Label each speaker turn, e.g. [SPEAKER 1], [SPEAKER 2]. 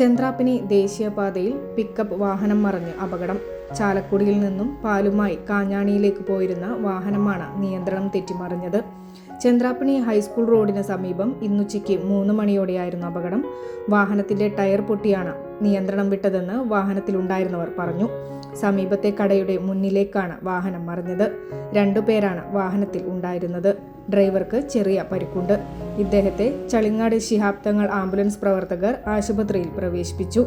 [SPEAKER 1] Chandrappinni ദേശീയപാതയിൽ pickup വാഹനം മറിഞ്ഞ് അപകടം. ചാലക്കുടിയിൽ നിന്നും പാലുമായി കാഞ്ഞാണിയിലേക്ക് പോയിരുന്ന വാഹനമാണ് നിയന്ത്രണം തെറ്റിമറിഞ്ഞത്. ചന്ദ്രാപ്പിണി ഹൈസ്കൂൾ റോഡിന് സമീപം ഇന്നുച്ചയ്ക്ക് മൂന്ന് മണിയോടെയായിരുന്നു അപകടം. വാഹനത്തിന്റെ ടയർ പൊട്ടിയാണ് നിയന്ത്രണം വിട്ടതെന്ന് വാഹനത്തിലുണ്ടായിരുന്നവർ പറഞ്ഞു. സമീപത്തെ കടയുടെ മുന്നിലേക്കാണ് വാഹനം മറിഞ്ഞത്. രണ്ടുപേരാണ് വാഹനത്തിൽ ഉണ്ടായിരുന്നത്. ഡ്രൈവർക്ക് ചെറിയ പരിക്കുണ്ട്. ഇദ്ദേഹത്തെ ചളിങ്ങാട് ശിഹാബ്ദങ്ങൾ ആംബുലൻസ് പ്രവർത്തകർ ആശുപത്രിയിൽ പ്രവേശിപ്പിച്ചു.